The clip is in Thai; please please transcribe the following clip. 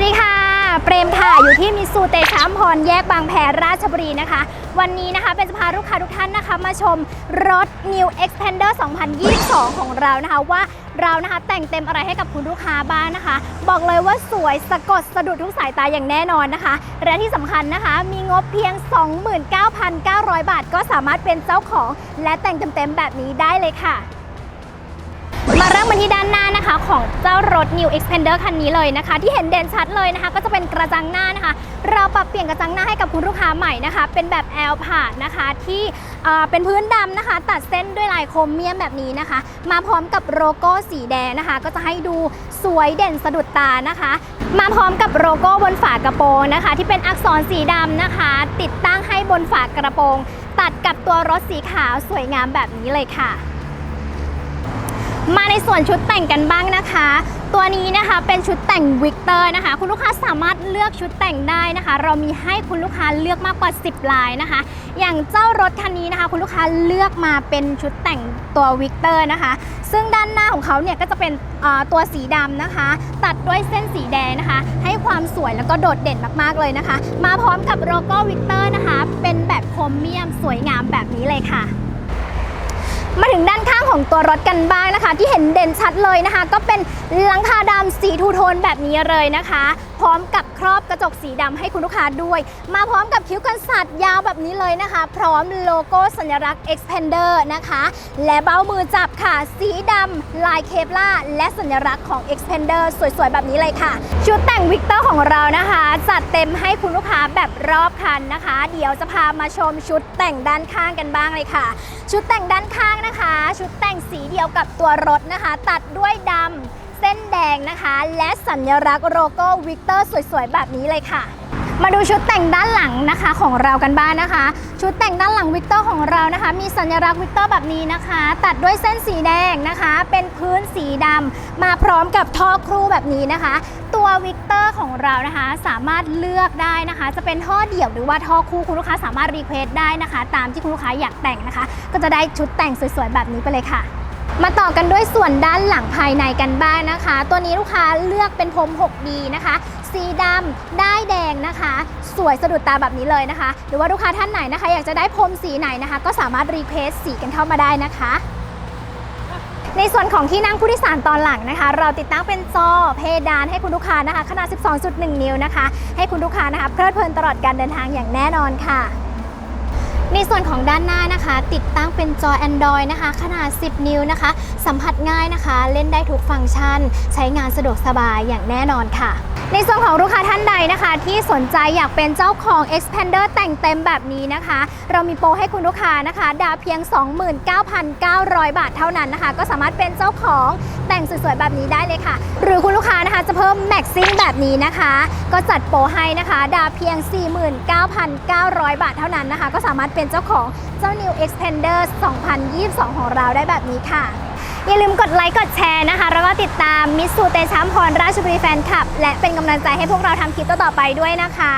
วัสดีค่ะ เปรมค่ะ อยู่ที่มิสูเตชะอัมพรแยกบางแพราชบุรีนะคะ วันนี้นะคะเป็นจะพาลูกค้าทุกท่านนะคะ มาชมรถ New Expander 2022 ของเรานะคะ ว่าเรานะคะแต่งเต็มอะไรให้กับคุณลูกค้าบ้างนะคะ บอกเลยว่าสวยสะกดสะดุดทุกสายตาอย่างแน่นอนนะคะ และที่สำคัญนะคะ มีงบเพียง 29,900 บาท ก็สามารถเป็นเจ้าของ และแต่งเต็มๆแบบนี้ได้เลยค่ะ มาเริ่มกันที่ด้านหน้านะคะ ของเจ้ารถ New Expander คันนี้เลยนะคะ ที่เห็นเด่นชัดเลยนะคะ ก็จะเป็นกระจังหน้านะคะ เราปรับเปลี่ยนกระจังหน้าให้กับคุณลูกค้าใหม่นะคะ เป็นแบบ L ผ่านนะคะที่เอ่อเป็นพื้นดำนะคะ ตัดเส้นด้วยลายโครเมียมแบบนี้นะคะ มาพร้อมกับโลโก้สีแดงนะคะ ก็จะให้ดูสวยเด่นสะดุดตานะคะ มาพร้อมกับโลโก้บนฝากระโปรงนะคะ ที่เป็นอักษรสีดำนะคะ ติดตั้งให้บนฝากระโปรง ตัดกับตัวรถสีขาวสวยงามแบบนี้เลยค่ะ มาในส่วนชุดแต่งกันบ้างนะคะ ตัวนี้นะคะเป็นชุดแต่งวิกเตอร์นะคะ คุณลูกค้าสามารถเลือกชุดแต่งได้นะคะ เรามีให้คุณลูกค้าเลือกมากกว่า 10 ลายนะคะ อย่างเจ้ารถคันนี้นะคะ คุณลูกค้าเลือกมาเป็นชุดแต่งตัววิกเตอร์นะคะ ซึ่งด้านหน้าของเขาเนี่ยก็จะเป็นตัวสีดำนะคะ ตัดด้วยเส้นสีแดงนะคะ ให้ความสวยแล้วก็โดดเด่นมากๆเลยนะคะ มาพร้อมกับโลโก้วิกเตอร์นะคะ เป็นแบบโครเมียมสวยงามแบบนี้เลยค่ะ มาถึงด้านข้างของตัวรถกันบ้างนะคะ ที่เห็นเด่นชัดเลยนะคะ ก็เป็นหลังคาดำสีทูโทนแบบนี้เลยนะคะ พร้อมกับ ครอบกระจกสีดำให้คุณลูกค้าด้วย มาพร้อมกับคิ้วกันสัตว์ยาวแบบนี้เลยนะคะ พร้อมโลโก้สัญลักษณ์ Expander นะคะ และเบ้ามือจับค่ะ สีดำลายเคปล่าและสัญลักษณ์ของ Expander สวยๆ แบบนี้เลยค่ะ ชุดแต่งวิกเตอร์ของเรานะคะ จัดเต็มให้คุณลูกค้าแบบรอบคันนะคะ เดี๋ยวจะพามาชมชุดแต่งด้านข้างกันบ้างเลยค่ะ ชุดแต่งด้านข้างนะคะ ชุดแต่งสีเดียวกับตัวรถนะคะ ตัดด้วยดำ เส้นแดงนะคะ และสัญลักษณ์โลโก้วิกเตอร์สวยๆ แบบนี้เลยค่ะ มาดูชุดแต่งด้านหลังนะคะของเรากันบ้างนะคะ ชุดแต่งด้านหลังวิกเตอร์ของเรานะคะ มีสัญลักษณ์วิกเตอร์แบบนี้นะคะ ตัดด้วยเส้นสีแดงนะคะ เป็นพื้นสีดำมาพร้อมกับท่อครูแบบนี้นะคะ ตัววิกเตอร์ของเรานะคะ สามารถเลือกได้นะคะ จะเป็นท่อเดี่ยวหรือว่าท่อคู่คุณลูกค้าสามารถรีเควสได้นะคะ ตามที่คุณลูกค้าอยากแต่งนะคะ ก็จะได้ชุดแต่งสวยๆแบบนี้ไปเลยค่ะ มาต่อกันด้วยส่วนด้านหลังภายในกันบ้างนะคะ ตัวนี้ลูกค้าเลือกเป็นพรม 6D นะคะ สีดำได้แดงนะคะ สวยสะดุดตาแบบนี้เลยนะคะ หรือว่าลูกค้าท่านไหนนะคะ อยากจะได้พรมสีไหนนะคะ ก็สามารถรีเควสสีกันเข้ามาได้นะคะในส่วนของที่นั่งผู้โดยสารตอนหลังนะคะ เราติดตั้งเป็นจอเพดานให้คุณลูกค้านะคะ ขนาด 12.1 นิ้วนะคะ ให้คุณลูกค้านะคะเพลิดเพลินตลอดการเดินทางอย่างแน่นอนค่ะ ในส่วนของด้านหน้านะคะ ติดตั้งเป็นจอ Android นะคะ ขนาด 10 นิ้วนะคะ สัมผัสง่ายนะคะ เล่นได้ทุกฟังก์ชัน ใช้งานสะดวกสบายอย่างแน่นอนค่ะ ในส่วนของลูกค้าท่านใดนะคะ ที่สนใจอยากเป็นเจ้าของ Expander แต่งเต็มแบบนี้นะคะ เรามีโปรให้คุณลูกค้านะคะ ดาวเพียง 29,900 บาทเท่านั้นนะคะ ก็สามารถเป็นเจ้าของแต่งสวยๆแบบนี้ได้เลยค่ะ หรือคุณลูกค้านะคะจะเพิ่มแม็กซิ่งแบบนี้นะคะ ก็จัดโปรให้นะคะ ดาวเพียง 49,900 บาทเท่านั้นนะคะ ก็สามารถเป็นเจ้าของเจ้า New Expander 2022 ของเราได้แบบนี้ค่ะ อย่าลืมกดไลค์กดแชร์นะคะ แล้วก็ติดตามมิสซูเตชัมพรราชบุรีแฟนคลับ และเป็นกำลังใจให้พวกเราทำคลิปต่อๆไปด้วยนะคะ